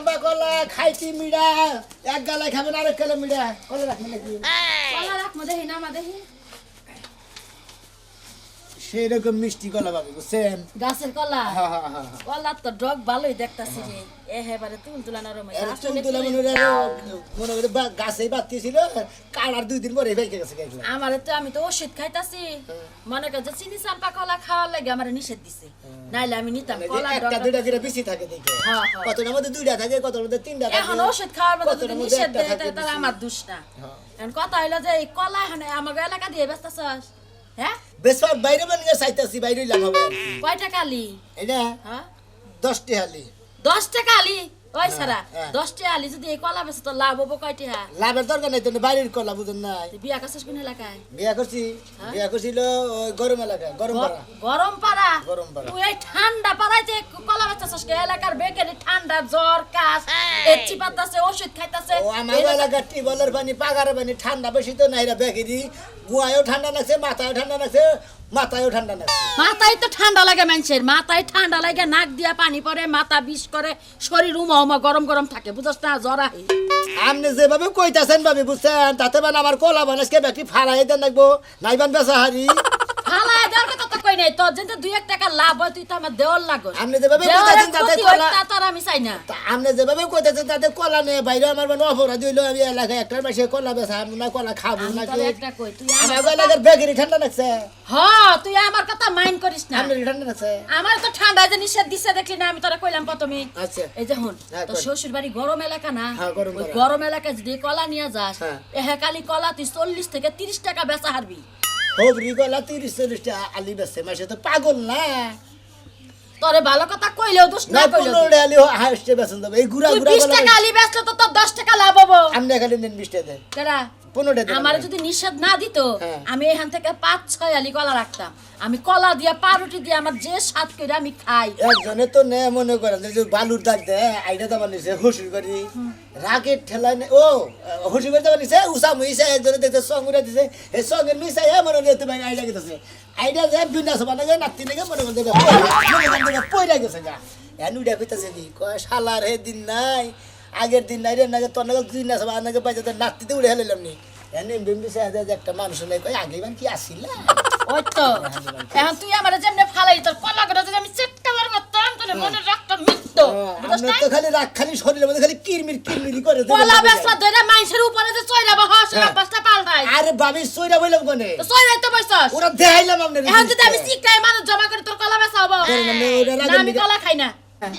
চাম্বা কলা খাইছি মিড়া এক গালায় খাবেন আরেক গালে মিড়া। কলা রাখবেন নাকি? কলা রাখব দেখি না মা দেখি। সেই রকম মিষ্টি কলা পাবে বুঝছেন? গাছের কলা? হ্যাঁ হ্যাঁ হ্যাঁ। কলার তো ডগ ভালোই দেখতাছি রে এ হেবারে তুল তুলা নরম মনে মনে করে কালার দুই দিন পরে ভেঙে গেছে। আমারে তো আমি তো ওষুধ খাইতাছি। মনে কর যে চিনি চাম্পা কলা খাওয়ার লাগে আমার নিষেধ দিছে। নাইলে আমি নিতাম মানে কলা একটা দুইটা করে বেশি থাকে দেখে। মধ্যে দুইটা থাকে কতটার মধ্যে তিনটা থাকে এখন ওষুধ খাওয়ার মধ্যে যদি নিষেধ দেয় তাহলে আমার দোষ না। এখন কথা হইল যে এই কলা এখানে আমাকে এলাকা দিয়ে ব্যস্তাছস হ্যাঁ? বেশবার বাইরে মানে চাইতেছি বাইরে লাগাবো কয় টাকা আলি? এটা হ্যাঁ? দশ টাকা লি দশ টাকা আলি? ওই সারা হ্যাঁ। দশ টাকা আলি যদি এই কলা বেছে তো লাভ হব কয়টি হ্যাঁ? লাভের দরকার নাই তো বাইরের কলা বুঝেন নাই। বিয়া করছিস কোন এলাকায়? বিয়া করছি হ্যাঁ? বিয়া করছিল গরম এলাকায় গরম পাড়া। গরম পাড়া? গরম পাড়া। তুই এই ঠান্ডা পাড়াইতে কলা বেচাছস কে? এলাকার বেকারি ঠান্ডা জ্বর কাশ এচি পাতাছে ওষুধ খাইতাছে। ও আমার এলাকার টিউবওয়েলের পানি পাগারের পানি ঠান্ডা বেশি তো নাই রে বেগেরি গুয়ায়ও ঠান্ডা লাগছে মাথায়ও ঠান্ডা লাগছে মাথায়ও ঠান্ডা লাগে। মাথায় তো ঠান্ডা লাগে মানুষের মাথায় ঠান্ডা লাগে নাক দিয়া পানি পড়ে মাথা বিষ করে শরীর উমা উমা গরম গরম থাকে বুঝছ না? জ্বর আহে। আপনি যেভাবে কইতাছেন ভাবি বুঝছেন? তাতে মানে আমার কলা মানুষকে ব্যক্তি ফাড়াই দেন লাগবো। নাইবান বেচা হারি ফালায় দেওয়ার কথা তো কই নাই তোর যেন দুই এক টাকা লাভ হয় তুই তো আমার দেওয়ার লাগো আপনি যেভাবে দেওয়ারের কইতাছেন তাতে কলা তা আমি চাই না। আপনি যেভাবে কইতাছেন তাতে কলা নিয়ে বাইরে আমার মানে অপরাধ হইল আমি এলাকায় একটা মাসে কলা বেচা না কলা খাব আমি তোর কই তুই আমার এলাকার বেগেরি ঠান্ডা লাগছে। হ তুই আমার কথা মাইন্ড করিস না। আপনার ঠান্ডা লাগছে। আমার তো ঠান্ডা যে নিষেধ দিছে দেখলি না? আমি তোরা কইলাম প্রথমে। আচ্ছা। এই যে হন হ্যাঁ, তো শ্বশুর বাড়ি গরম এলাকা না? হ্যাঁ, গরম এলাকা। এলাকায় যদি কলা নিয়ে যাস হ্যাঁ। এহে কালি কলা তুই চল্লিশ থেকে তিরিশ টাকা বেচা হারবি। হবরি কলা তিরিশ চল্লিশটা আলি বেচছে মাসে তো পাগল না। তোরে ভালো কথা কইলেও দোষ না না কইলেও দোষ। আলি হাইস্টে বেচন যাবে এই গুড়া গুড়া বিশ কলা টাকা আলি বেচলে তো তোর দশ টাকা লাভ হব। আমনে খালি নেন টাকা দেন কেডা? পনেরোটা আমার যদি নিষেধ না দিত হ্যাঁ। আমি এখান থেকে পাঁচ ছয় আলি কলা রাখতাম। আমি কলা দিয়ে পাউরুটি দিয়ে আমার যে স্বাদ করে আমি খাই। একজনে তো নে মনে করেন যে বালুর দাগ দে আইডা দাবার নিছে হুসুর করি। রাকেট ঠেলা নে ও হুসুর করে দাবার নিছে উসা মুইছে একজনে দেখতে সঙ্গুরা দিছে। এই সঙ্গের মিশা এ মনে নিয়ে তুমি আইডা গেছে আইডা যে বিনা সবা লাগে নাতি নাকি মনে করে দেবে দেবে পয়রা গেছে গা। এনুডা কইতাছে দি কয় শালার হে দিন নাই আগের দিন নাই রে নাগে তোর নাগে দিন না সবা নাগে বাইতে নাতিতে উড়ে হেলাম নি। এনে বিম্বি সে একটা মানুষ নাই কয় আগে কি আসিলা? ওই তো এখন তুই আমার যেমনি ফালাই তোর কলা করে যদি আমি চেষ্টা করব তাম তোর মনে রক্ত মৃত্যু আমরা না? তো খালি রাগ খালি শরীরের মধ্যে খালি কিরমির কিরমিরি করে কলা বেসা ধরে মানুষের উপরে যে চইরা বহ সেটা হ্যাঁ। পাঁচটা পাল্টাই আরে বাবি সইরা বললাম কোনে? তো চইরাই তো বসছস। ওরা দেখাইলাম এখন যদি আমি মানুষ জমা করে তোর কলা বেসা হব। আমি কলা খাই না।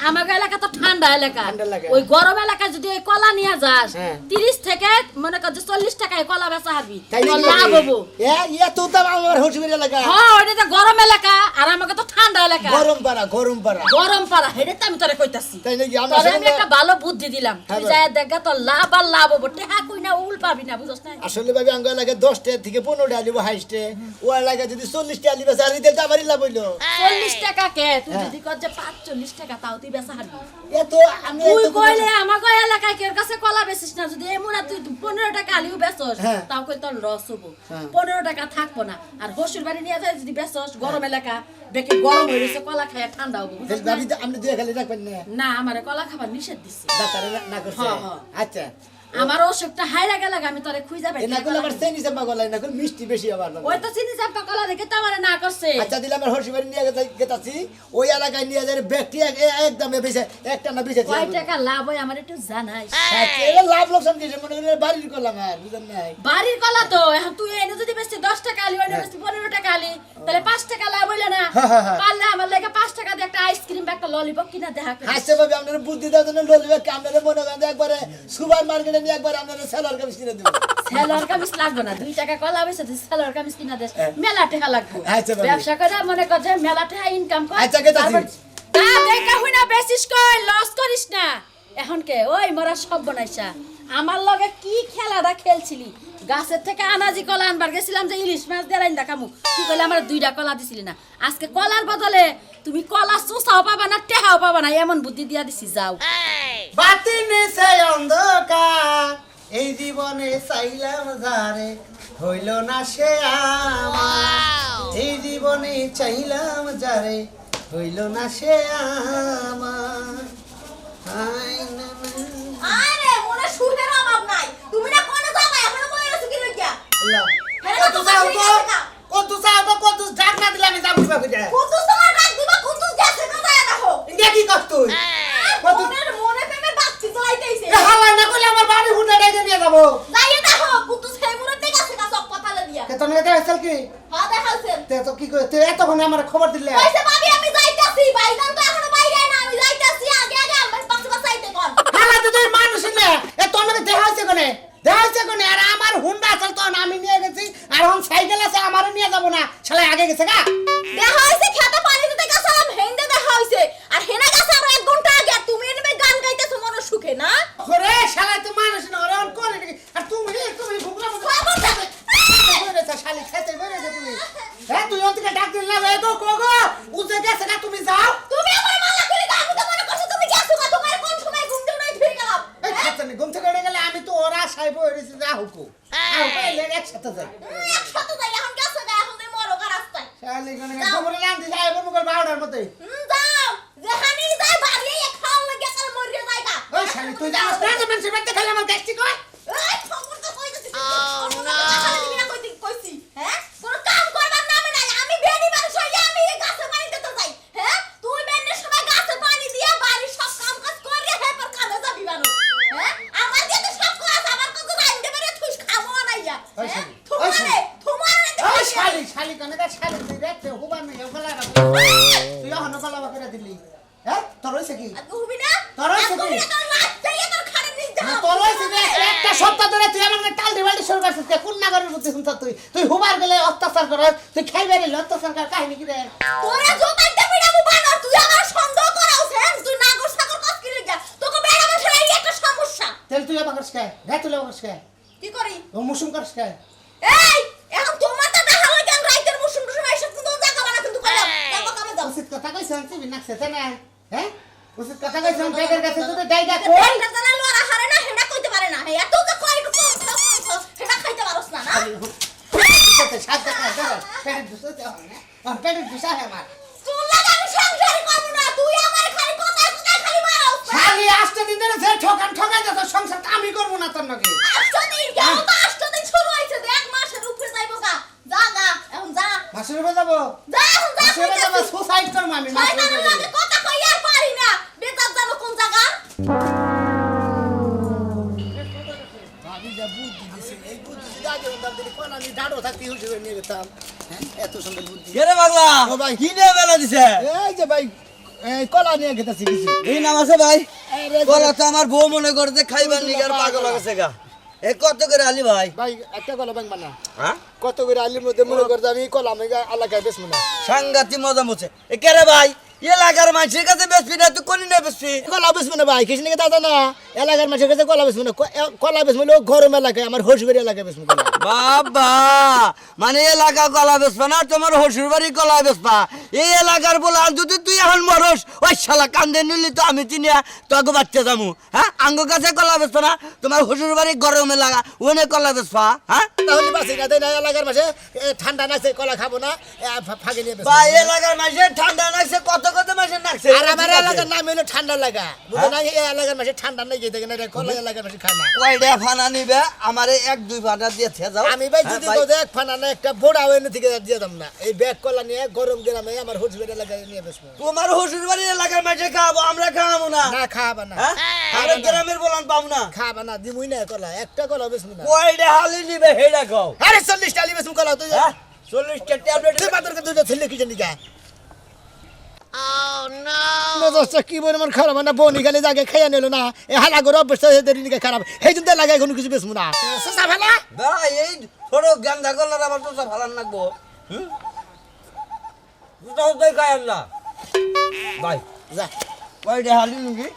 আমার এলাকা তো ঠান্ডা এলাকা। ওই গরম এলাকায় যদি এই কলা নিয়ে যাস হ্যাঁ। তিরিশ থেকে মনে কর যে চল্লিশ টাকায় কলা বেচা নাকি? লাভ হব। দাম আমার হসুবির এলাকা। হ্যাঁ ওটা তো গরম এলাকা আর আমাকে তো ঠান্ডা এলাকা। গরম পাড়া গরম পাড়া। গরম পাড়া হেডে তো আমি তোরে কইতাছি। তোরে আমি একটা ভালো বুদ্ধি দিলাম। তুই হ্যাঁ, যায় দেখা তোর লাভ আর লাভ হব। টেহা কই না উল পাবি না বুঝছ না আসলে ভাবি আঙ্গ এলাকায় দশটা থেকে পনেরোটা আলিব হাইস্টে। ও যদি চল্লিশটা তো আমারই লাভ হইল। চল্লিশ টাকা কে? তুই হ্যাঁ। যদি কর যে পাঁচ চল্লিশ টাকা তুই বেচা এ তো আমি তুই কইলে আমাকে এলাকায় কেউ কাছে কলা বেচিস না যদি এমন তুই পনেরো টাকা আলিও বেচস হ্যাঁ। তাও কই তোর লস হব হ্যাঁ। পনেরো টাকা থাকব না আর হসুর বাড়ি নিয়ে যায় যদি বেচস গরম এলাকা গরম হয়ে গেছে কলা খায় ঠান্ডা হব না? খালি রাখবেন আমার কলা খাবার নিষেধ দিছে ডাক্তারে না- না করছে। আচ্ছা আমার অসুখটা হাইরা গেল আমি তোরে খুঁজে পাই না করলে আবার চেনি চাপা গলাই না করলে মিষ্টি বেশি আবার ওই তো চিনি চাপা কলা দেখে তো আমার না করছে। আচ্ছা দিলে আমার হসিবাড়ি নিয়ে গেতাছি ওই এলাকায় নিয়ে যায় ব্যক্তি এক- বেশি একটা না বেশি কয় টাকা লাভ হয় আমার একটু জানাই এটা লাভ লোকসান কিছু মনে করেন বাড়ির করলাম আর বুঝলেন নাই? বাড়ির কলা তো এখন তুই এনে যদি বেশি দশ টাকা আলি ওনে বেশি পনেরো টাকা আলি তাহলে পাঁচ টাকা লাভ হইলে না। হ্যাঁ, হ্যাঁ, হ্যাঁ। পারলে আমার লাগে পাঁচ টাকা দিয়ে একটা আইসক্রিম বা একটা ললিপপ কিনা দেখা। হাসতে পাবে আপনার বুদ্ধি জন্য ললিবে আপনারা মনে করেন একবারে সুপার মার্কেটে নিয়ে একবার আপনাদের সেলার কামিজ কিনে সেলার কামিজ লাগবে না দুই টাকা কলা বেশি তুই সেলার কামিজ কিনে হ্যাঁ। মেলা টাকা লাগবে। আচ্ছা, ব্যবসা করে মনে কর যে মেলা টাকা ইনকাম কর আচ্ছা, কে তারপর-? তা দেখা হই না বেশিস কই লস করিস না। এখন কে? ওই মরা সব বনাইছা আমার লগে কি খেলাটা খেলছিলি? গাছের থেকে আনাজি কলা আনবার গেছিলাম যে ইলিশ মাছ দিয়ে রাইন দেখামু তুই কইলে আমার দুইটা কলা দিছিলি না। আজকে কলার বদলে তুমি কলা চোষাও পাবা না টেহাও পাবা না এমন বুদ্ধি দিয়া দিছি যাও। বাতি নিচে অন্ধকার এই জীবনে চাইলাম যারে হইল না সে আমার। এই জীবনে চাইলাম যারে হইল না সে আমার। হাই না না কত চাই কত চাই কত ডাক না দিলে আমি যাব something. শুনছ তুই? তুই হুবার গেলে অত্যাচার কর তুই খাইবে রে অত্যাচার কর কাহিনী কি রে? তোরা জোতাইতে পিড়াবো বানর তুই আমার সন্দেহ করাও সেন। তুই নাগর সাগর কাজ কি লেগা তোকে বেড়া মানুষের এই একটা সমস্যা। তেল তুই আবার করছিস কে? রে তুই আবার করছিস কে? কি করি? ও মুসুম করছিস কে? এই এখন তোমার তো দেখা কেন রাইতের মুসুম টুসুম এইসব কিন্তু জায়গা বানা কিন্তু কইলাম যাব কামে যাও। উচিত কথা কইছ আমি না হ্যাঁ? উচিত কথা কইছ আমি কাছে কই? হারে না হেডা কইতে পারে না। এত সংসারই করব না তুই আমার খালি কথায় কথায় খালি মারো খালি আসতে দিন ধরে যে ঠকান ঠকাই যত সংসার আমি করব না তোর নাকি মাসের উপরে যাব মাসের উপরে যাব সুসাইড করব আমি মাসের উপরে কোন থাকতে করে নিয়ে যেতাম। হ্যাঁ এত সুন্দর বুদ্ধি। কেরে পাগলা ও ভাই। কি নিয়ে বেলা দিছে? এই যে ভাই এই কলা নিয়ে গেতাছি কিছু এই নাম আছে ভাই? কলা তো আমার বউ মনে করতে খাইবার নিগার পাগল গেছে গা। এ কত করে আলি ভাই? ভাই একটা কলা ব্যাংক বানা হ্যাঁ? কত করে আলির মধ্যে মনে করতে আমি কলা আমি এলাকায় বেশ মনে সাংঘাতি মজা মুছে। এ কেরে ভাই? এলাকার মানুষের কাছে বেশি না তুই কোন নিয়ে বেশি কলা বেশ মনে ভাই কিছু নাকি দাদা না। এলাকার মানুষের কাছে কলা বেশ মনে কলা বেশ মনে গরম এলাকায় আমার হসুবের এলাকায় মনে বাবা মানে এলাকা কলা বেসবা না তোমার হসুর বাড়ি কলা বেসবা এই এলাকার বলে আর যদি তুই এখন মরস ওই শালা কান্দে নিলি তো আমি চিনিয়া তোকে বাচ্চা যামু হ্যাঁ? আঙ্গ কাছে কলা বেসবা না তোমার হসুর বাড়ি গরম এলাকা ওনে কলা বেসবা হ্যাঁ? তাহলে বাসে না না? এলাকার মাসে ঠান্ডা নাচে কলা খাব না ফাঁকে নিয়ে বা এলাকার মাসে ঠান্ডা লাগছে কত কত মাসে লাগছে আর আমার এলাকার নাম হলো ঠান্ডা লাগা। বুঝো না এই এলাকার মাসে ঠান্ডা নাই যেতে না এটা এলাকার মাসে খায় কয়টা ফানা নিবে? আমারে এক দুই ফাটা দিয়ে যাও। আমি ভাই হ্যাঁ, যদি ফানা না একটা বোড়া ওই থেকে দিয়ে দাম না। এই ব্যাগ কলা নিয়ে গরম গ্রামে আমার এলাকায় নিয়ে তোমার হসুর বাড়ি এলাকার মাসে খাব আমরা খাব না। না খাবা না। হ্যাঁ? গ্রামের বলান পাবো না। খাবা না দিমুই না কলা একটা কলা বেশ না। কয়টা হালি নিবে হেডা খাও আরে চল্লিশ টালি বেশ কলা তুই হ্যাঁ? চল্লিশটা ট্যাবলেট বাদরকে ছেলে কি জানি গা। মেজাজটা কি বলে খারাপ না? বনি খালি জাগে খাইয়া নিল না। এ হালা করে দেরি নিকে খারাপ? সেই জন্য লাগাই কোনো কিছু বেশ না। সস্তা ভালা? ভাই এই ছোট গান্দা কলার আবার তো সব ভালান লাগবো হুম? তাই না। ভাই যা। কয়টা হালি নুকি?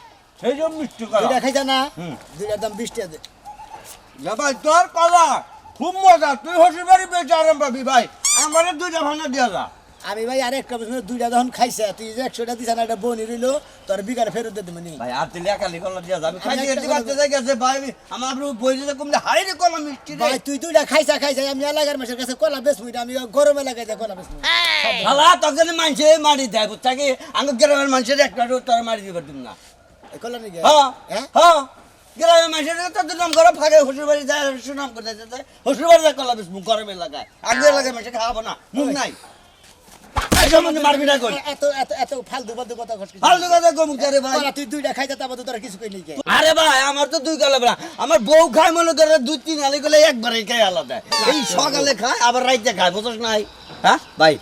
সেই জন্য মিষ্টি করা দুইটা খাইছা না? হুম। দুইটার দাম বিশ টাকা দে। যা ভাই তোর কলা খুব মজা। তুই হসুর বাড়ি বেঁচে আরাম পাবি ভাই। আমারে দুইটা ভাঙা দিয়া যা। আমি ভাই আর এক বছর দুইটা যখন খাইছে তুই যে একশোটা দিছা না একটা বনি রইল তোর বিঘার ফেরত দিয়ে দেবো নি ভাই আর তুই একালি কলা দিয়া যা আমি খাই একটা দিয়ে কলা বাচ্চা যাই গেছে ভাই আমার আপনি বই দিতে কমলে রে কলা মিষ্টি রে। ভাই তুই দুইটা খাইছা খাইছা আমি এলাকার মাসের কাছে কলা বেশ মুই আমি গরম এলাকায় যা কলা বেশ শালা তখন মানুষে মারি দেয় বুঝছা কি? আঙ্গ গ্রামের মানুষের একটা তোর মারি দিবে তুমি না কলা নাকি হ্যাঁ হ্যাঁ? হ্যাঁ গ্রামের মানুষের তো নাম করে ফাঁকে বাড়ি যায় সুনাম করে যায় বাড়ি যায় কলা বিষ্ণু গরম এলাকায় আগে এলাকায় মানুষে খাওয়াবো না মুখ নাই। আরে ভাই আমার তো দুই কালে আমার বউ খায় মনে করে দুই তিন আলি গেলে একবারে খায় আলাদা। এই সকালে খায় আবার রাইতে খায় বুঝছ নাই? হ্যাঁ? ভাই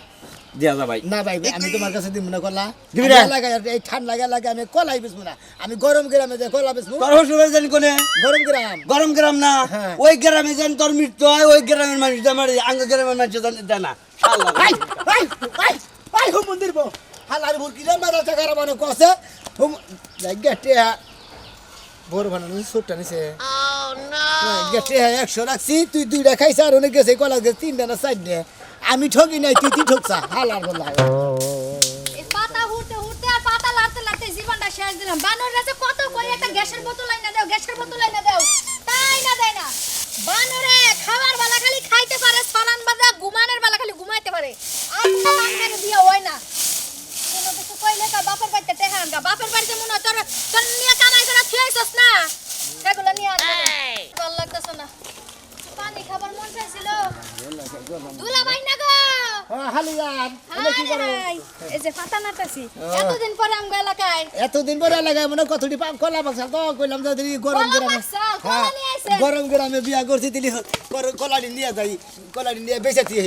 দিয়া যা ভাই না ভাই আমি তোমার কাছে দিব না কলা। দিবি না? লাগা এই ঠান্ডা লাগা লাগা আমি কলাই বেচবো না। আমি গরম গ্রামে যে কলা বেচবো তোর শ্বশুর জানি কোনে? গরম গ্রাম। গরম গ্রাম না? হ্যাঁ। ওই গ্রামে যেন তোর মৃত্যু হয় ওই গ্রামের মানুষ আমার আঙ্গ গ্রামের মানুষ দেয় না। শালা। ভাই ভাই ভাই ভাই হুম মন্দির বো হালার বুরকিলে মারা টাকার মানে কসে হুম গেটে বড় বানানো সুটটা নিছে। গেটে একশো রাখছি তুই দুইটা খাইছ আর অনেক গেছে কলা গেছে তিনটা না চারটে। আমি ঠকি নাই তুই তুই ঠকছা হালার বলা পাতা হুড়তে হুড়তে আর পাতা লাড়তে লাড়তে জীবনটা শেষ দিলাম। বানররা যে কত কই একটা গ্যাসের বোতল আইনা দাও গ্যাসের বোতল আইনা দাও। তাই না দেয় না? বানরে খাবার বেলা খালি খাইতে পারে সরান বাজা ঘুমানোর বেলা খালি ঘুমাইতে পারে। আর কোনো দিয়া হয় না। কোনো কিছু কইলে কা বাপের বাড়িতে টেহা আনগা। বাপের বাড়িতে মনে তোর তোর নিয়ে কামাই করে থুয়াইছস না? সেগুলো নিয়ে আনগা। ভালো লাগতেছে না। পানি খাবার মন চাইছিল। না। হালিয়ান এনে কি করো? এই যে ফাতা নাটাছি এতদিন পরে আমগো এলাকায়। এতদিন পরে লাগায় মনে কতটি পাম কলা বাক্সা। তো কইলাম যে গরম গ্রামে হ্যাঁ, নিয়ে। গরম গ্রামে বিয়া করছি দিলি কলাডি নিয়ে যাই। কলাডি নিয়ে বেঁচে দিয়ে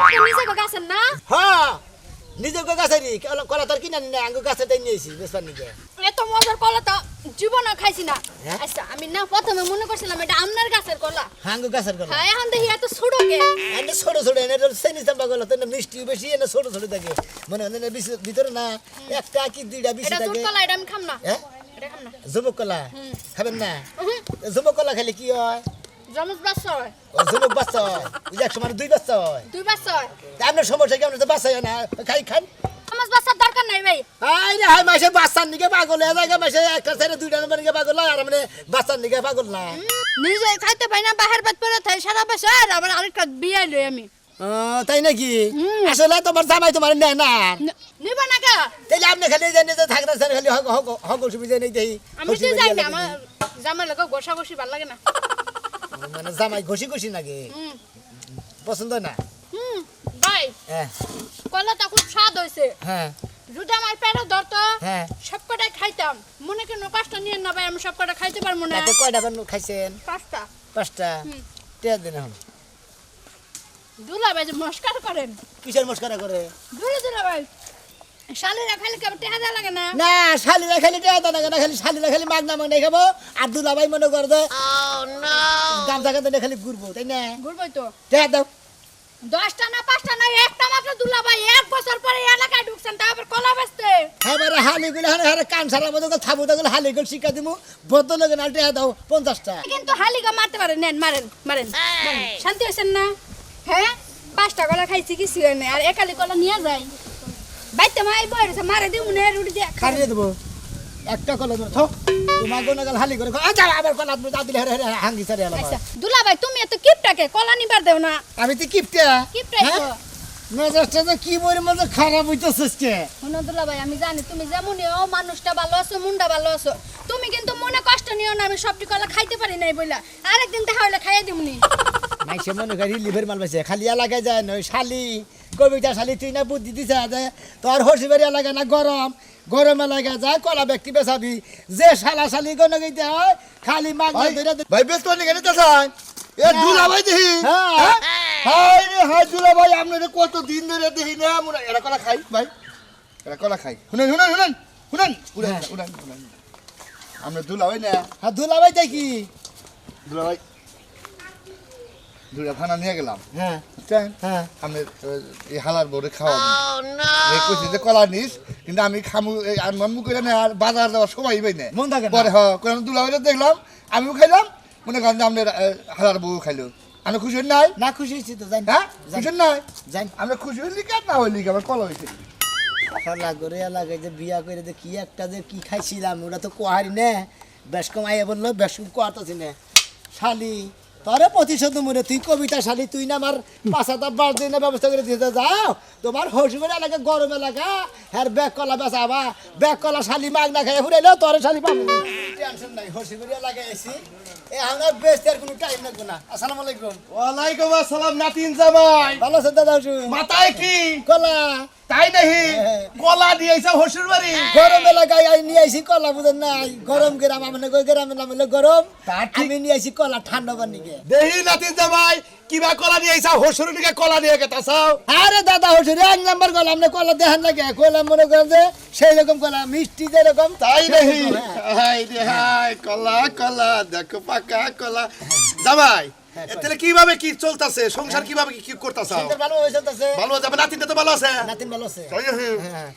আপনি নিজে গাছেন না? হ্যাঁ নিজে গাছেরই। কলা তোর কিনা নিয়ে আঙ্গু গাছে নিয়েছি বেসবার নিকে এত মজার কলা তো জীবনে খাইছি না। হ্যাঁ? আচ্ছা আমি না প্রথমে মনে করছিলাম এটা আমনার গাছের কলা। আঙ্গু গাছের কলা? হ্যাঁ এখন দেখি এত ছোট কে? এনে ছোট ছোট এনে সেনি চাম্পা কলা তো মিষ্টি বেশি এনে ছোট ছোট থাকে। মনে হয় বেশি- ভিতরে না একটা কি দুইটা বেশি থাকে এটা দুধ কলা এটা আমি খাম না। হ্যাঁ? এটা খাম না। জমুক কলা? খাবেন না? জমুক কলা খেলে কি হয়? জমজ বাচ্চা হয়। জমুক বাচ্চা হয়। ওই এক সময় দুই বাচ্চা হয়। দুই বাচ্চা হয়। আপনার সমস্যা কেমন তো বাচ্চা হয় না। খাই খান। জমজ বাচ্চার দরকার নাই ভাই। আই রে হাই মাসে বাচ্চার নিকে পাগল হয়ে যায় মাসে একটা ছেড়ে দুইটা নম্বর নিকে পাগল আর মানে বাচ্চার নিকে পাগল না। নিজে খাইতে পাই না বাহির বাদ পরে থাই সারা বছর আবার আরেকটা বিয়ে লই আমি। তাই নাকি? আসলে তোমার জামাই তোমার নেয় না। নিব না কা তাইলে আপনি খালি জানি যে থাকতে স্যার খালি হক হক নেই দেই। আমি তো যাই না আমার জামাই লোক গোসা গোসি ভালো লাগে না। মানে জামাই ঘষি ঘষি হুম পছন্দ না? হুম ভাই হ্যাঁ। কলাটা খুব স্বাদ হয়েছে হ্যাঁ। হ্যাঁ। খাইতাম। মনে কেন কষ্ট নিয়ে না ভাই আমি সব খাইতে পারব না। কয়টা করে খাইছেন? পাঁচটা। পাঁচটা? হুম। দিন এখন। দুলা ভাই মস্কার করেন। কিসের মস্করা করে? দুলা দুলা ভাই। শালিরা খালি লাগে না? না শালিরা খালি না খালি শালিরা খালি মাগনা মাগনা খাব আর দুলাভাই মনে করে থাকা খালি ঘুরবো তাই না? ঘুরবো তো। দাও। দশটা না পাঁচটা না একটা মাত্র দুলা ভাই। এক বছর পরে এলাকায় ঢুকছেন তারপর কলা বেচতে। এবারে হালি গুলো হারে হারে কান সারা মতো থাবো তখন হালি গুলো শিক্ষা দিমু। বদল লাগে না টেয়া দাও পঞ্চাশটা। কিন্তু হালিকা মারতে পারেন নেন মারেন মারেন মারেন। শান্তি হয়েছেন না? হ্যাঁ? পাঁচটা কলা খাইছি কিছু হয় না আর একালি কলা নিয়ে যাই। বাইতে মা এই মারে দিমু না রুটি দিয়ে খাই। খারিয়ে দেবো। একটা কলা ধরো থো। তোমার গোনা হালি করে আচ্ছা আবার কলা তুমি দাদি হারে হারে হাঙ্গি সারি আলাম আচ্ছা দুলা ভাই তুমি এত কিপটাকে কলা নিবার দেও না। আমি তো কিপটা। কিপটাই তো। মেজাজটা তো কি বলে মধ্যে খারাপ হইতেছিস কে শুনো দুলা ভাই আমি জানি তুমি যেমন ও মানুষটা ভালো আছো মুন্ডা ভালো আছো। তুমি কিন্তু মনে কষ্ট নিও না আমি সবটি কলা খাইতে পারি নাই বইলা। আরেকদিন দেখা হলে খাইয়ে দিমনি। মাইসে মনে করি লিভার মাল পাইছে। খালি এলাকায় যায় না ওই শালি কবিতা শালি তুই না বুদ্ধি দিছে তোর হসিবাড়ি এলাকা না গরম। গরম এলাকায় যায় কলা ব্যক্তি বেসাবি যে শালা শালি কোনো গইতে হয় খালি মাছ ধরে ভাই বেশ তো নিকে নিতে চান এ দুলা ভাই দেখি। হ্যাঁ। হাই রে হাই দুলা ভাই আপনাদের কত দিন ধরে দেখি না আমরা এরা কলা খাই ভাই। এরা কলা খাই। শুনেন শুনেন শুনেন শুনেন। উড়ান উড়ান উড়ান। আমরা দুলা ভাই না। হ্যাঁ ধুলাবাই দেখি। দুলা ভাই দুলা খানা নিয়ে গেলাম। হ্যাঁ। বুঝছেন হ্যাঁ। আমি এই হালার বড়ে খাওয়া কইছি যে কলা নিস কিন্তু আমি খামু আর মামু করে না আর বাজার যাওয়ার সময় পাই না। মন থাকে পরে হ করে দুলা দেখলাম আমিও খাইলাম। মনে করেন আহ, হালার বউ খাইলো। আমি খুশি হই নাই? না খুশি হয়েছি তো জান। হ্যাঁ? খুশি নাই? জান। আমরা খুশি হইলি কেন? না হইলি কি আমার কলা হয়েছে শালা করে এলাকায় যে বিয়া করে যে কি একটা যে কি খাইছিলাম ওটা তো কোহারি নে। বেশ কম আইয়া বলল বেশ কম কোয়াতেছি না। শালি তোরে প্রতিশোধ মনে তুই কবিতা শালি তুই না আমার পাঁচাটা বার দিনের ব্যবস্থা করে দিতে যাও। তোমার হসুবের এলাকা গরম এলাকা হ্যাঁ ব্যাগ কলা বেচাবা ব্যাগ কলা শালি মাগ না খাই ফুরাইলো তোরে শালি পাবো টেনশন নাই হসি করে লাগাইছি এ আমরা বেস্ট আর কোনো টাইম লাগবে না। আসসালামু আলাইকুম। ওয়ালাইকুম আসসালাম নাতিন জামাই। ভালো আছেন দাদা হুজুর? মাথায় কি? কলা। তাই নাহি হ্যাঁ। কলা দিয়েছে হসুর বাড়ি? গরম এলাকায় আই নিয়ে আইছি কলা বুঝেন নাই? গরম গ্রাম কই গ্রামের গরম। আমি নিয়ে আইছি কলা ঠান্ডা পানিকে দেহি নাতিন জামাই কিবা কলা দিয়েছে হসুর দিকে কলা গেতা চাও। আরে দাদা হুজুর এক নাম্বার কলা দেখেন লাগে কলা মনে করেন যে সেই রকম কলা মিষ্টি যেরকম। তাই নাহি হ্যাঁ। হাই রে হাই কলা কলা দেখো পাকা কলা। জামাই এতে কীভাবে কি চলতেছে? সংসার কীভাবে কি- করতেছে ভালো হয়েছে তাছে ভালো যাবে নাতিনটা তো ভালো আছে? নাতিন ভালো আছে। হ্যাঁ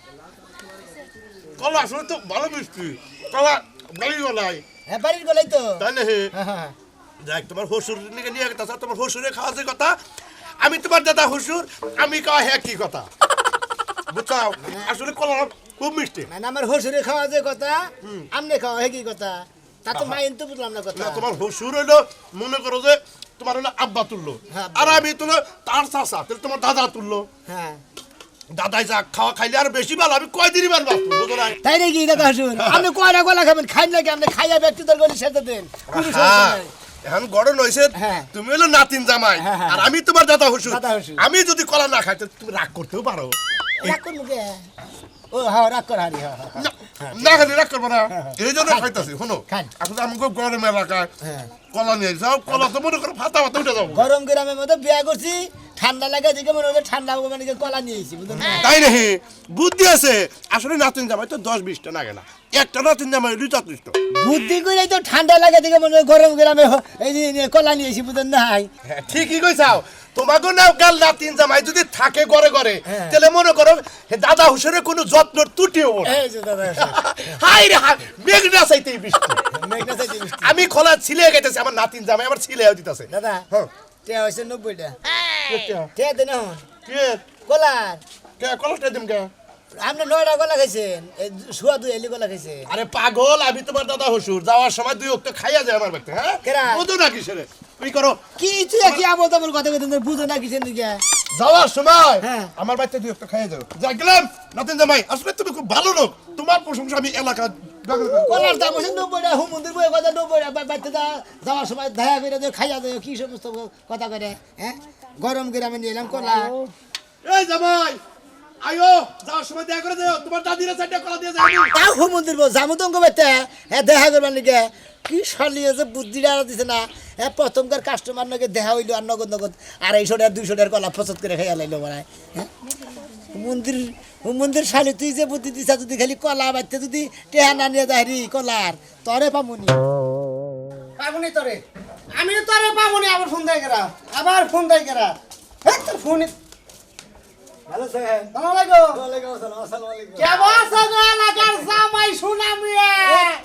কলা আসলে তো ভালো মিষ্টি। কলা বাড়ি গলাই হ্যাঁ বাড়ির গলাই তো। তাই নাহি হ্যাঁ। হ্যাঁ দেখ তোমার হসুর নিকে নিয়ে গেছে তোমার হসুরে খাওয়া যে কথা আমি তোমার দাদা হসুর আমি কাওয়া হ্যাঁ কি কথা। বুঝছাও? আসলে কলা খুব মিষ্টি। মানে আমার হসুরে খাওয়া যে কথা আমনে খাওয়া হে কি কথা? তা তো মাইন তো বুঝলাম না কথা। তোমার হসুর হইল মনে করো যে তোমার হলো আব্বা তুললো হ্যাঁ, আর আমি তুলো তার চাষা তাহলে তোমার দাদা তুললো হ্যাঁ। দাদাই যা খাওয়া খাইলে আর বেশি ভালো আমি কয়দিনই বার বাঁচবো বুঝো না তাই নাকি দাদা হসুর আপনি কয়টা কলা খাবেন খাই নাকি? আপনি খাইয়া ব্যক্তিদের গলি সেটা দেন। এখন গড়ন হয়েছে হ্যাঁ। তুমি হলো নাতিন জামাই হ্যাঁ, হ্যাঁ, আর আমি তোমার দাদা হসুর। আমি যদি কলা না খাই তুমি রাগ করতেও পারো রাগ করব ও হ্যাঁ রাগ কর হারি হ্যাঁ। না, না খালি রাগ করব না। এই জন্য খাইতেছি শোনো। আসলে আমি গরম এলাকায় হ্যাঁ। কলা নিয়ে যাও কলা তো মনে করো ফাতা ফাতা উঠে যাব। গরম গ্রামের মধ্যে বিয়া করছি ঠান্ডা লাগে দিকে মনে হচ্ছে ঠান্ডা মানে কলা নিয়েছি না? তাই বুদ্ধি আছে। আসলে নাতিন জামাই তো দশ বিশটা লাগে না। একটা নাতিন জামাই দুই চাত্রিশটা বুদ্ধি করে তো ঠান্ডা লাগে দিকে মনে হয় গরম গ্রামে এই কলা নিয়েছি বুঝলেন নাই? হ্যাঁ, ঠিকই কইছাও। তোমাকে না গাল নাতিন জামাই যদি থাকে ঘরে ঘরে হ্যাঁ। তাহলে মনে করো দাদা হুসেনের কোনো যত্ন ত্রুটিও হাই রে মেঘনা চাইতে বৃষ্টি। আমি খোলা ছিলে গেতেছি আমার নাতিন জামাই আমার ছিলে দিতেছে। দাদা টিয়া হয়েছে নব্বইটা। কে টিয়া দেন কে? কলার। কে? কলসটা দিম কে? আপনি নয়টা কলা খাইছেন? এই শুয়া দুই এলি কলা খাইছেন? আরে পাগল আমি তোমার দাদা হসুর যাওয়ার সময় দুই খাইয়া যায় আমার হ্যাঁ? কেরা? বুঝো না কিসের। তুই করো। কি তুই কি আবল তাবল কথা কইতেন বুঝো না কিসের দিকে? যাওয়ার সময় হ্যাঁ। আমার বাড়িতে দুই অক্ট খাইয়া যাও। যা গেলাম নাতিন জামাই আসলে তুমি খুব ভালো লোক। তোমার প্রশংসা আমি এলাকা কলার দাম হচ্ছে নব্বইটা হুম মন্দির বই কথা নব্বইটা বাড়িতে যা- যাওয়ার সময় দিয়ে খাইয়া দেয় কি সমস্ত কথা করে হ্যাঁ? গরম গ্রামে নিয়ে এলাম কলা। এই জামাই আয়ো যাওয়ার সময় দেখা করে দেও। তোমার দাদিরা চারটা কলা দিয়ে যাবি তাও হুম মন্দির জামু তো বাইতে হ্যাঁ দেখা করবার লিগে। কি শালিয়ে যে বুদ্ধিটা আর দিছে না। হ্যাঁ প্রথমকার কাস্টমার নাকি দেখা হইল আর নগদ নগদ আড়াইশো টাকা দুইশো টাকার কলা ফসত করে খাইয়া লাইলো মানে হ্যাঁ। মন্দির মন্দির শালি তুই যে বুদ্ধি দিছা যদি খালি কলা বাড়তে যদি টেহা না নিয়ে যাই কলার তরে পামুনি। পামুনি তরে? আমি তরে পামুনি আবার ফোন দেয় আবার ফোন দেয় হ্যাঁ তোর ফোন ভালো স্যার ওয়ালাইকুম আসসালাম আসসালামু আলাইকুম কেমন আছো গো এলাকার জামাই শুনাম রে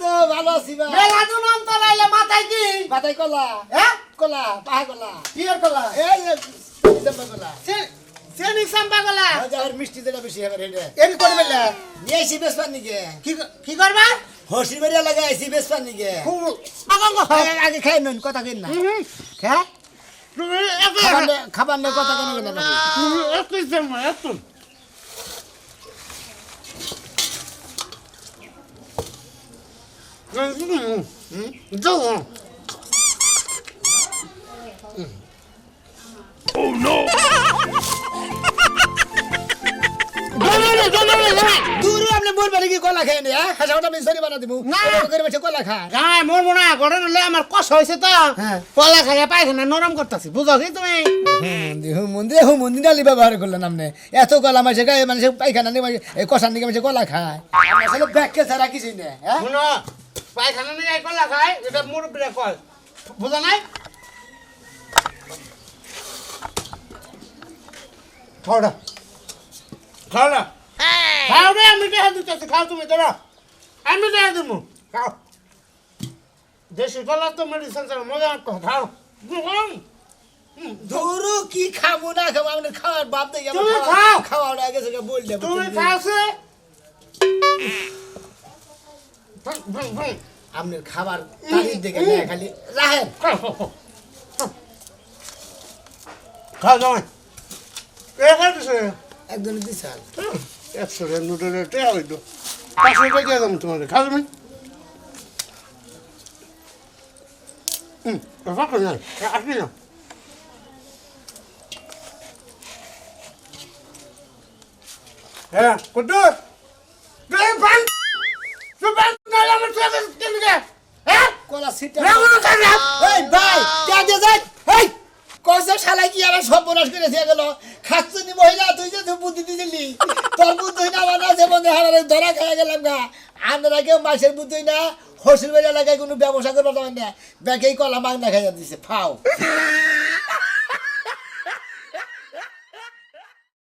তো ভালো আছি ভাই। মেলা দুন অন্তরাইলে মাথায় কি? মাথায় কলা। হ্যাঁ? কলা পাহা কলা। এর কলা? এই ডিসেম্বর কলা। চেনি সাম্বা গলা যাওয়ার মিষ্টি যেটা বেশি হবে রেডে। এন করবে না নিয়ে আইসি বেসপার নিকে। কি কি করবা? হসি বেরিয়া লাগা আইসি নিকে। আগে- আগে খাই নুন কথা কেন না। হ্যাঁ? খাবার নিয়ে কথা কেন কেন না একটু জামা কি কলা খাই নি হ্যাঁ হাসা আমি বানা দিব না। করে বসে কলা খা। গায়ে মোর মনে গড়ে নিলে আমার কষ হয়েছে তো। হ্যাঁ। কলা খাইয়া পায়খানা নরম করতেছি বুঝো কি তুমি? হুম মন্দিরে হুম মন্দির ডালি ব্যবহার করলেন আপনি। এত কলা মাসে গায়ে মানুষ পায়খানা নিয়ে কষার নিকে মানুষ কলা খায়। আমরা আসলে ব্যাগকে ছাড়া কিছুই নেই হ্যাঁ? শুনো পায়খানা নিয়ে কলা খায় এটা মুরব্বীরা কয়। বুঝো নাই? খাও না? খাও রে আমি দেখা দিতেছি খাও তুমি ধরো আমি দেখা দিব খাও। দেশি কলা তো মেডিসিন ছাড়া মজা খাও। ধরু কি খাব না খাব আপনি খাওয়ার বাপ দেখি তুমি খাও। খাওয়ার আগে থেকে বললে তুমি খাওছে আপনি খাবার তারিখ দেখে নেয় খালি রাহেন। খাও জামাই। একজন দিশাল একশো টাকা দুটো টাকা হইতো পাঁচশো টাকা দিয়ে দাম তোমাদের। খাবে না আসবি না হ্যাঁ কুদ্দুস ধরা গেলাম গা। আমরা কেউ মাসের বুঝতেই না হোসেল বাড়ি এলাকায় কোনো ব্যবসা করবার না। ব্যাংকেই কলা মাং দেখা যাচ্ছে, ফাও।